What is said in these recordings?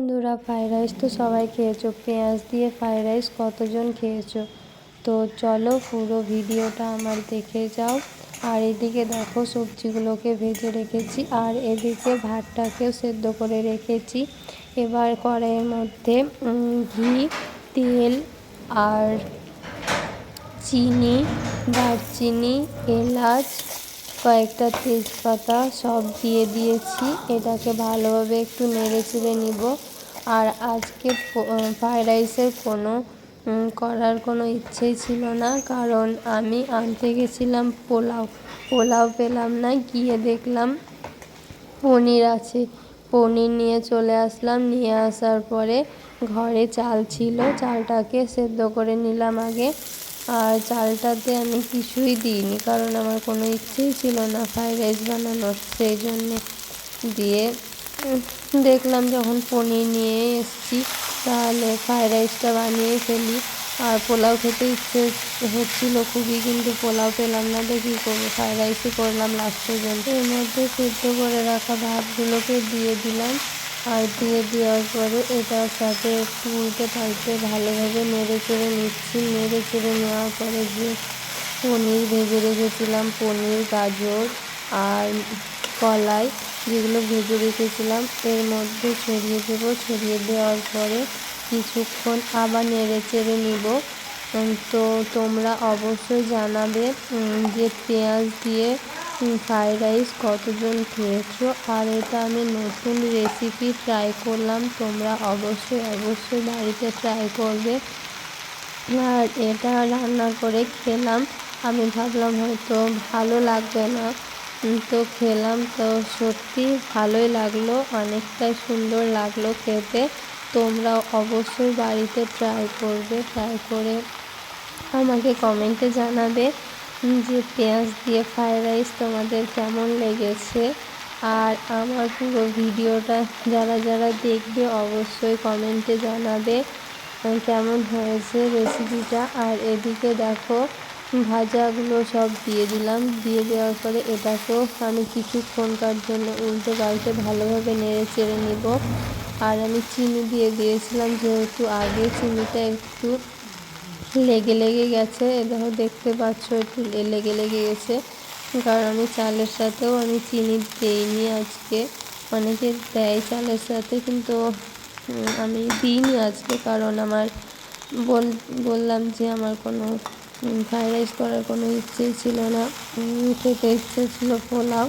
বন্ধুরা fried rice তো সবাই খেয়েছো। পেঁয়াজ দিয়ে ফ্রাইড রাইস কতজন খেয়েছো? তো চলো পুরো ভিডিওটা আমার দেখে যাও। আর এদিকে দেখো সবজিগুলোকে ভেজে রেখেছি, আর এদিকে ভাতটাকেও সেদ্ধ করে রেখেছি। এবার কড়াইয়ের মধ্যে ঘি, তেল আর চিনি, দারচিনি, এলাচ কয়েকটা তেজপাতা সব দিয়ে দিয়েছি। এটাকে ভালোভাবে একটু নেড়ে চেড়ে নিব। আর আজকে ফ্রায়েড রাইসের কোনো করার কোনো ইচ্ছেই ছিল না। কারণ আমি আনতে গেছিলাম পোলাও। পোলাও পেলাম না, গিয়ে দেখলাম পনির আছে। পনির নিয়ে চলে আসলাম। নিয়ে আসার পরে ঘরে চাল ছিল। চালটাকে সেদ্ধ করে নিলাম আগে। আর চালটাতে আমি কিছুই দিইনি, কারণ আমার কোনো ইচ্ছেই ছিল না ফ্রাইড রাইস বানানোর। সেই জন্যে দিয়ে দেখলাম যখন পনির নিয়ে এসেছি, তাহলে ফ্রাইড রাইসটা বানিয়ে ফেলি। আর পোলাও খেতে ইচ্ছে হচ্ছিল খুবই, কিন্তু পোলাও পেলাম না দেখি করব? ফ্রাইড রাইসই করলাম লাস্ট পর্যন্ত। এর মধ্যে সেদ্ধ করে রাখা ভাতগুলোকে দিয়ে দিলাম। আর দিয়ে দেওয়ার পরে এটার সাথে একটু উল্টে পাল্টে ভালোভাবে নেড়ে চেড়ে নিচ্ছি। নেড়ে চেড়ে নেওয়ার পরে যে পনির ভেজে রেখেছিলাম, পনির, গাজর আর কলাই যেগুলো ভেজে রেখেছিলাম, এর মধ্যে ছড়িয়ে দেবো। ছড়িয়ে দেওয়ার পরে কিছুক্ষণ আবার নেড়ে চেড়ে নিব। তো তোমরা অবশ্যই জানাবে যে পেঁয়াজ দিয়ে ফ্রাইড রাইস কতজন খেয়েছো? আর এটা আমি নতুন রেসিপি ট্রাই করলাম, তোমরা অবশ্যই অবশ্যই বাড়িতে ট্রাই করবে। আর এটা রান্না করে খেলাম। আমি ভাবলাম হয়তো ভালো লাগবে না। তো খেলাম, তো সত্যি ভালোই লাগল, অনেকটাই সুন্দর লাগল খেতে। তোমরা অবশ্যই বাড়িতে ট্রাই করবে ট্রাই করে আমাকে কমেন্টে জানাবে। যে পেঁয়াজ দিয়ে ফ্রায়েড রাইস তোমাদের কেমন লেগেছে আর আমার পুরো ভিডিওটা যারা যারা দেখবে অবশ্যই কমেন্টে জানাবে কেমন হয়েছে রেসিপিটা আর এদিকে দেখো, ভাজাগুলো সব দিয়ে দিলাম। দিয়ে দেওয়ার পরে এটাকেও আমি কিছুক্ষণকার জন্য উল্টে পাল্টে ভালোভাবে নেড়ে চেড়ে নিব। আর আমি চিনি দিয়ে দিয়েছিলাম, যেহেতু আগে চিনিটা একটু লেগে লেগে গেছে। দেখো, দেখতে পাচ্ছ একটু লেগে লেগে গেছে। কারণ আমি চালের সাথেও আমি চিনি দিইনি আজকে। অনেকে দেয় চালের সাথে, কিন্তু আমি দিইনি আজকে। কারণ আমার বল, বললাম যে আমার কোনো ফ্রাইড রাইস করার কোনো ইচ্ছেই ছিল না। খেতে ইচ্ছে ছিল পোলাও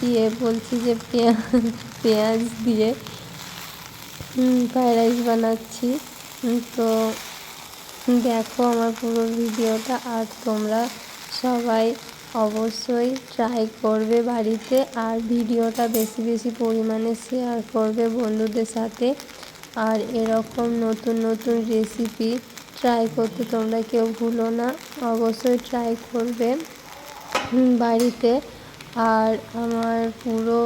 দিয়ে, বলছি যে পেঁয়াজ পেঁয়াজ দিয়ে ফ্রাইড রাইস বানাচ্ছি। তো দেখো আমার পুরো ভিডিওটা আর তোমরা সবাই অবশ্যই ট্রাই করবে বাড়িতে। আর ভিডিওটা বেশি বেশি পরিমাণে শেয়ার করবে বন্ধুদের সাথে। আর এরকম নতুন নতুন রেসিপি ট্রাই করতে তোমরা কেউ ভুলো না, অবশ্যই ট্রাই করবে বাড়িতে। আর আমার পুরো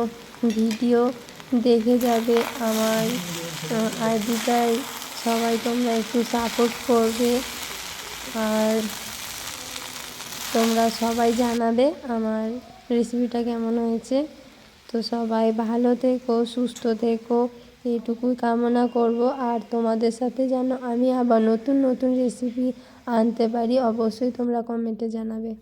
ভিডিও দেখে যাবে আমার আইডিটাই সবাই তোমরা একটু সাপোর্ট করবে। আর তোমরা সবাই জানাবে আমার রেসিপিটা কেমন হয়েছে। তো সবাই ভালো থেকো, সুস্থ থেকো এইটুকুই কামনা করব। আর তোমাদের সাথে যেন আমি আবার নতুন নতুন রেসিপি আনতে পারি, অবশ্যই তোমরা কমেন্টে জানাবে।